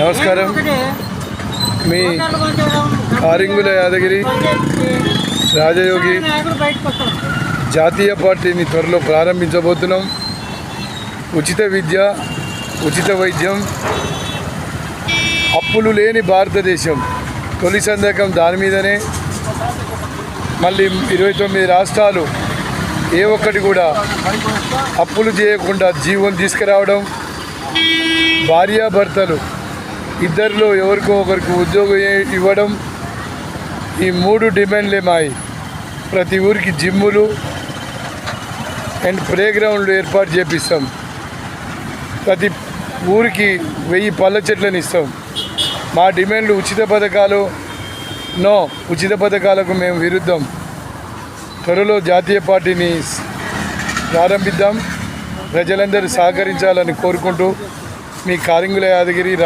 నమస్కారం. మీ కారింగుల యాదగిరి రాజయోగి జాతీయ పార్టీని త్వరలో ప్రారంభించబోతున్నాం. ఉచిత విద్య ఉచిత వైద్యం అప్పులు లేని భారతదేశం. తొలి సంతకం దాని మీదనే. మళ్ళీ ఇరవై తొమ్మిది రాష్ట్రాలు ఏ ఒక్కటి కూడా అప్పులు చేయకుండా జీవం తీసుకురావడం భార్యాభర్తలు ఇద్దరిలో ఎవరికో ఒకరికి ఉద్యోగం ఇవ్వడం ఈ మూడు డిమాండ్లే మాయి. ప్రతి ఊరికి జిమ్ములు అండ్ ప్లే గ్రౌండ్లు ఏర్పాటు చేపిస్తాం. ప్రతి ఊరికి వెయ్యి పళ్ళ చెట్లను ఇస్తాం. మా డిమాండ్లు ఉచిత పథకాలు నో ఉచిత పథకాలకు మేము విరుద్ధం. త్వరలో జాతీయ పార్టీని ప్రారంభిద్దాం. ప్రజలందరూ సహకరించాలని కోరుకుంటూ మీ కారింగుల యాదగిరి